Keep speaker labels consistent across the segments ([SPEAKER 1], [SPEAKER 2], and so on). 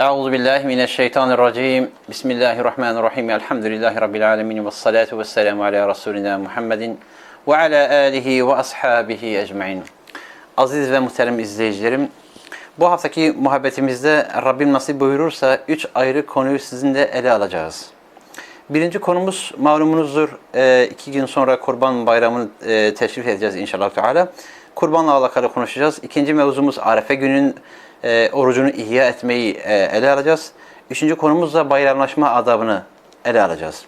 [SPEAKER 1] Euzu billahi mineşşeytanirracim. Bismillahirrahmanirrahim. Elhamdülillahi rabbil alamin ve salatu vesselamu ala resulina Muhammedin ve ala alihi ve ashabihi ecmaîn. Aziz ve muhterem izleyicilerim, bu haftaki muhabbetimizde Rabbim nasip buyurursa üç ayrı konuyu sizinle ele alacağız. Birinci konumuz malumunuzdur. E, gün sonra Kurban Bayramı'nı e, teşrif edeceğiz inşallah Teala. Kurbanla alakalı konuşacağız. İkinci mevzumuz Arefe günün e, orucunu ihya etmeyi e, ele alacağız. Üçüncü konumuz da bayramlaşma adabını ele alacağız.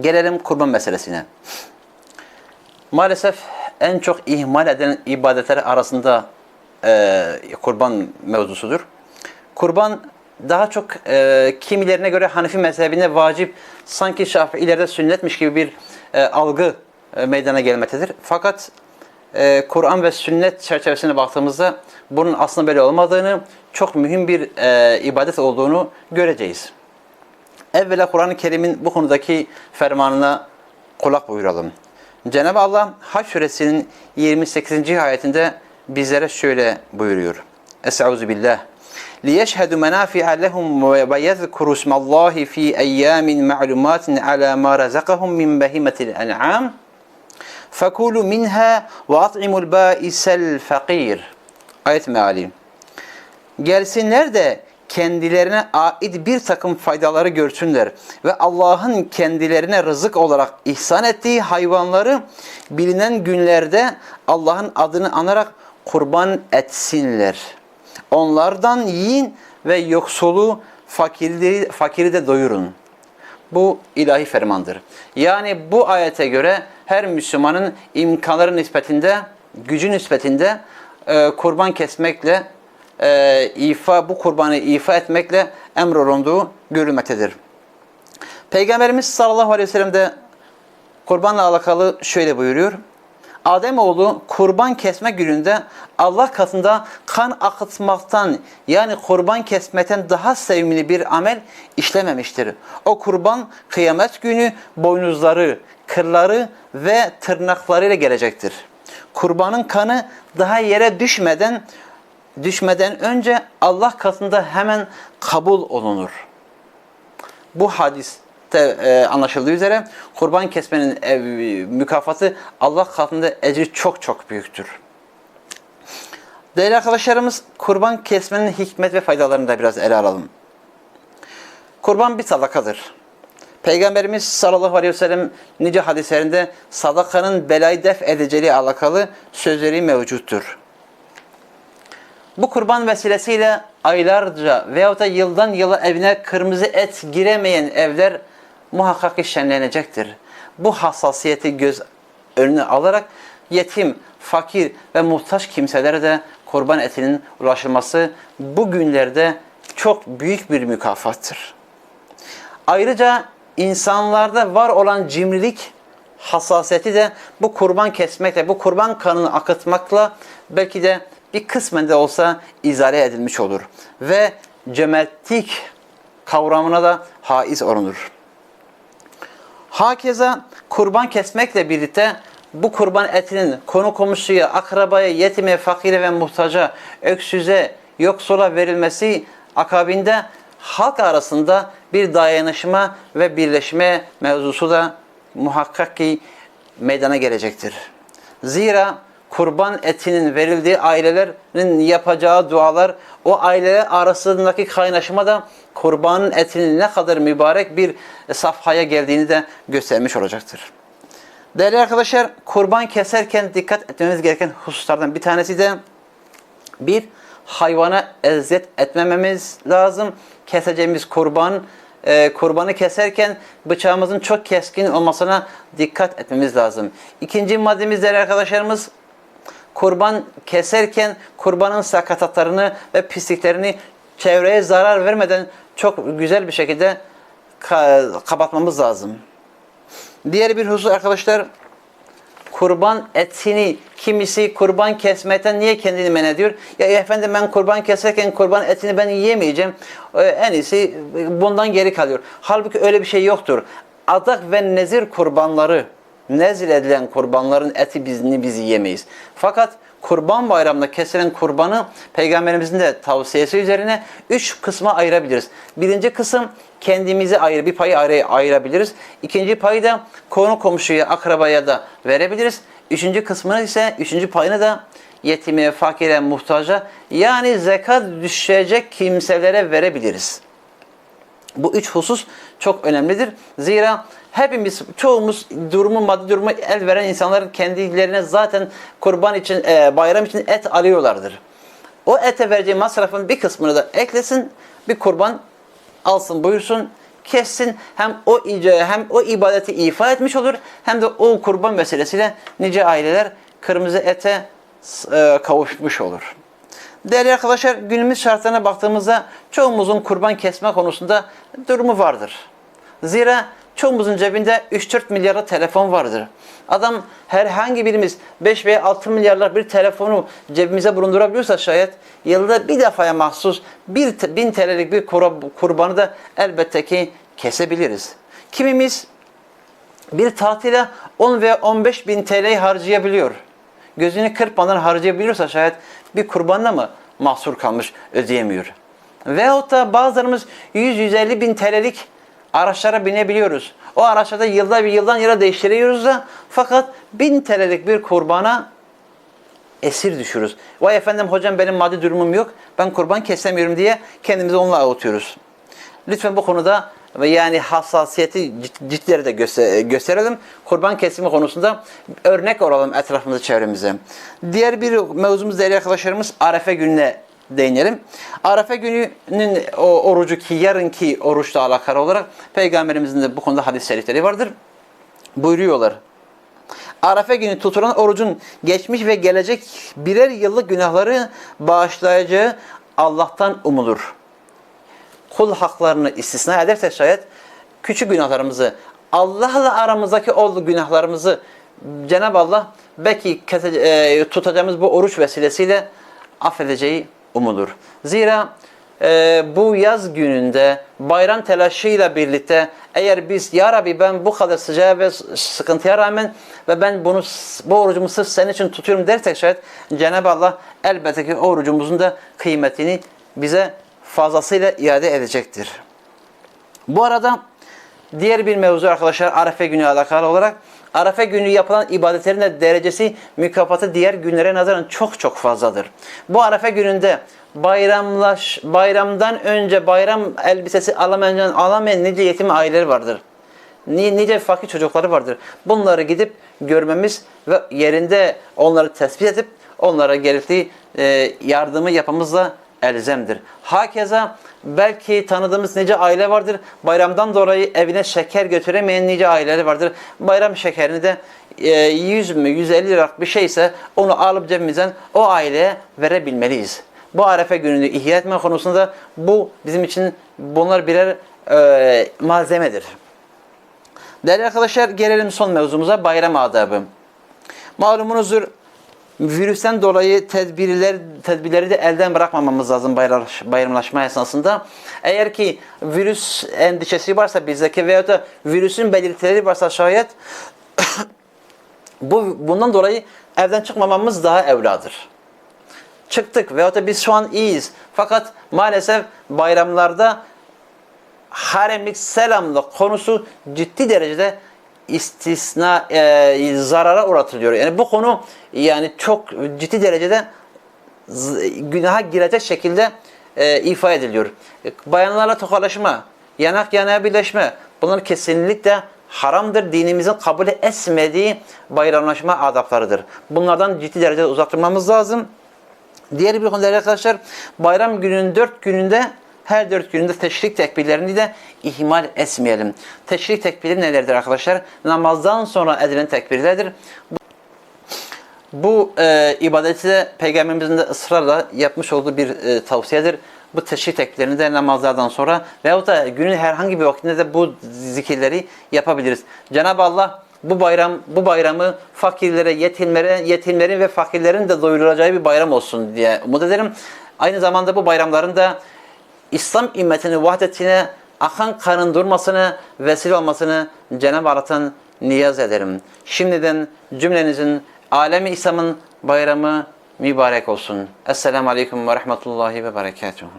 [SPEAKER 1] Gelelim kurban meselesine. Maalesef en çok ihmal edilen ibadetler arasında e, kurban mevzusudur. Kurban daha çok e, kimilerine göre Hanefi mezhebinde vacip, sanki Şafiilerde sünnetmiş gibi bir e, algı e, meydana gelmektedir. Fakat e, Kur'an ve sünnet çerçevesine baktığımızda bunun aslında böyle olmadığını, çok mühim bir e, ibadet olduğunu göreceğiz. Evvela Kur'an-ı Kerim'in bu konudaki fermanına kulak buyuralım. Cenab-ı Allah Haç suresinin 28. ayetinde bizlere şöyle buyuruyor. Estaizu billah. لِيَشْهَدُ مَنَافِعَ لَهُمْ وَيَذْكُرُوا اسْمَ اللّٰهِ ف۪ي اَيَّامٍ مَعْلُمَاتٍ عَلَى مَا رَزَقَهُمْ مِنْ بَهِمَةِ الْاَنْعَامِ فَكُولُوا مِنْهَا وَاطْعِمُوا الْبَائِسَ الْفَقِيرِ Ayet meali. Gelsinler de kendilerine ait bir takım faydaları görsünler ve Allah'ın kendilerine rızık olarak ihsan ettiği hayvanları bilinen günlerde Allah'ın adını anarak kurban etsinler. Onlardan yiyin ve yoksulu fakiri, fakiri de doyurun. Bu ilahi fermandır. Yani bu ayete göre her Müslümanın imkanları nispetinde, gücü nispetinde e, kurban kesmekle, e, ifa bu kurbanı ifa etmekle emrolunduğu görülmektedir. Peygamberimiz sallallahu aleyhi ve sellem de kurbanla alakalı şöyle buyuruyor. Ademoğlu kurban kesme gününde Allah katında kan akıtmaktan yani kurban kesmekten daha sevimli bir amel işlememiştir. O kurban kıyamet günü boynuzları, kırları ve tırnaklarıyla gelecektir. Kurbanın kanı daha yere düşmeden düşmeden önce Allah katında hemen kabul olunur. Bu hadiste e, anlaşıldığı üzere kurban kesmenin e, mükafatı Allah katında ecri çok çok büyüktür. Değerli arkadaşlarımız kurban kesmenin hikmet ve faydalarını da biraz ele alalım. Kurban bir sadakadır. Peygamberimiz sallallahu aleyhi ve sellem nice hadislerinde sadakanın belayı def edeceği alakalı sözleri mevcuttur. Bu kurban vesilesiyle aylarca veyahut da yıldan yıla evine kırmızı et giremeyen evler muhakkak ki şenlenecektir. Bu hassasiyeti göz önüne alarak yetim, fakir ve muhtaç kimselere de kurban etinin ulaşılması bu günlerde çok büyük bir mükafattır. Ayrıca insanlarda var olan cimrilik hassasiyeti de bu kurban kesmekle, bu kurban kanını akıtmakla belki de bir kısmen de olsa izale edilmiş olur. Ve cömertlik kavramına da haiz olunur. Hakeza kurban kesmekle birlikte bu kurban etinin konu komşuya, akrabaya, yetime, fakire ve muhtaca, öksüze, yoksula verilmesi akabinde halk arasında bir dayanışma ve birleşme mevzusu da muhakkak ki meydana gelecektir. Zira kurban etinin verildiği ailelerin yapacağı dualar, o aileler arasındaki kaynaşma da kurbanın etinin ne kadar mübarek bir safhaya geldiğini de göstermiş olacaktır. Değerli arkadaşlar, kurban keserken dikkat etmemiz gereken hususlardan bir tanesi de bir, hayvana eziyet etmememiz lazım. Keseceğimiz kurban, e, kurbanı keserken bıçağımızın çok keskin olmasına dikkat etmemiz lazım. İkinci maddemiz değerli arkadaşlarımız, kurban keserken kurbanın sakatatlarını ve pisliklerini çevreye zarar vermeden çok güzel bir şekilde kapatmamız lazım. Diğer bir husus arkadaşlar kurban etini kimisi kurban kesmekten niye kendini men ediyor? Ya efendim ben kurban keserken kurban etini ben yiyemeyeceğim. Ee, en iyisi bundan geri kalıyor. Halbuki öyle bir şey yoktur. Adak ve nezir kurbanları nezil edilen kurbanların eti biz, biz yiyemeyiz. Fakat kurban bayramında kesilen kurbanı peygamberimizin de tavsiyesi üzerine üç kısma ayırabiliriz. Birinci kısım kendimize ayrı bir payı ayrı, ayırabiliriz. İkinci payı da konu komşuya, akrabaya da verebiliriz. Üçüncü kısmını ise, üçüncü payını da yetime, fakire, muhtaca yani zekat düşecek kimselere verebiliriz. Bu üç husus çok önemlidir. Zira hepimiz, çoğumuz durumu, maddi durumu el veren insanların kendilerine zaten kurban için, e, bayram için et alıyorlardır. O ete vereceği masrafın bir kısmını da eklesin, bir kurban alsın buyursun, kessin. Hem o ica, hem o ibadeti ifa etmiş olur, hem de o kurban meselesiyle nice aileler kırmızı ete e, kavuşmuş olur. Değerli arkadaşlar günümüz şartlarına baktığımızda çoğumuzun kurban kesme konusunda durumu vardır. Zira çoğumuzun cebinde 3-4 milyarlık telefon vardır. Adam herhangi birimiz 5 veya 6 milyarlık bir telefonu cebimize bulundurabiliyorsa şayet yılda bir defaya mahsus 1000 TL'lik bir kurbanı da elbette ki kesebiliriz. Kimimiz bir tatile 10 veya 15 bin TL harcayabiliyor. Gözünü kırpmadan harcayabiliyorsa şayet bir kurbanla mı mahsur kalmış ödeyemiyor. Veyahut da bazılarımız 100-150 bin TL'lik araçlara binebiliyoruz. O araçlarda yılda bir yıldan yıla değiştiriyoruz da fakat 1000 TL'lik bir kurbana esir düşürüz. Vay efendim hocam benim maddi durumum yok ben kurban kesemiyorum diye kendimizi onunla avutuyoruz. Lütfen bu konuda ve yani hassasiyeti ciddileri de göster gösterelim. Kurban kesimi konusunda örnek olalım etrafımızda çevremize. Diğer bir mevzumuz değerli arkadaşlarımız Arefe gününe değinelim. Arefe gününün o orucu ki yarınki oruçla alakalı olarak Peygamberimizin de bu konuda hadis-i şerifleri vardır. Buyuruyorlar. Arefe günü tutulan orucun geçmiş ve gelecek birer yıllık günahları bağışlayacağı Allah'tan umulur kul haklarını istisna edersek şayet küçük günahlarımızı Allah'la aramızdaki olduğu günahlarımızı Cenab-ı Allah belki e, tutacağımız bu oruç vesilesiyle affedeceği umulur. Zira e, bu yaz gününde bayram telaşıyla birlikte eğer biz ya Rabbi ben bu kadar sıcağa ve sıkıntıya rağmen ve ben bunu bu orucumu sırf senin için tutuyorum dersek şayet Cenab-ı Allah elbette ki orucumuzun da kıymetini bize fazlasıyla iade edecektir. Bu arada diğer bir mevzu arkadaşlar Arefe günü alakalı olarak Arefe günü yapılan ibadetlerin de derecesi mükafatı diğer günlere nazaran çok çok fazladır. Bu Arefe gününde bayramlaş bayramdan önce bayram elbisesi alamayan alamayan nice yetim aileler vardır. Nice fakir çocukları vardır. Bunları gidip görmemiz ve yerinde onları tespit edip onlara gerekli e, yardımı yapmamızla elzemdir. Hakeza belki tanıdığımız nice aile vardır. Bayramdan dolayı evine şeker götüremeyen nice aileler vardır. Bayram şekerini de 100 e, mü 150 liralık bir şeyse onu alıp cebimizden o aileye verebilmeliyiz. Bu arefe gününü ihya etme konusunda bu bizim için bunlar birer e, malzemedir. Değerli arkadaşlar gelelim son mevzumuza bayram adabı. Malumunuzdur virüsten dolayı tedbirler tedbirleri de elden bırakmamamız lazım bayramlaşma esnasında. Eğer ki virüs endişesi varsa bizdeki veyahut da virüsün belirtileri varsa şayet bu bundan dolayı evden çıkmamamız daha evladır. Çıktık veyahut da biz şu an iyiyiz. Fakat maalesef bayramlarda haremlik, selamlık konusu ciddi derecede istisna e, zarara uğratılıyor. Yani bu konu yani çok ciddi derecede günaha girecek şekilde e, ifa ediliyor. Bayanlarla tokalaşma, yanak yanaya birleşme bunlar kesinlikle haramdır. Dinimizin kabul etmediği bayramlaşma adaplarıdır. Bunlardan ciddi derecede uzak durmamız lazım. Diğer bir konuda arkadaşlar bayram gününün dört gününde her dört gününde teşrik tekbirlerini de ihmal etmeyelim. Teşrik tekbiri nelerdir arkadaşlar? Namazdan sonra edilen tekbirlerdir. Bu e, ibadeti de Peygamberimizin de ısrarla yapmış olduğu bir e, tavsiyedir. Bu teşrik tekbirlerini de namazlardan sonra veyahut da günün herhangi bir vaktinde de bu zikirleri yapabiliriz. Cenab-ı Allah bu bayram bu bayramı fakirlere, yetimlere, yetimlerin ve fakirlerin de doyurulacağı bir bayram olsun diye umut ederim. Aynı zamanda bu bayramların da İslam ümmetinin vahdetine akan kanın durmasını, vesile olmasını Cenab-ı Allah'tan niyaz ederim. Şimdiden cümlenizin alemi İslam'ın bayramı mübarek olsun. Esselamu Aleyküm ve Rahmetullahi ve Berekatuhu.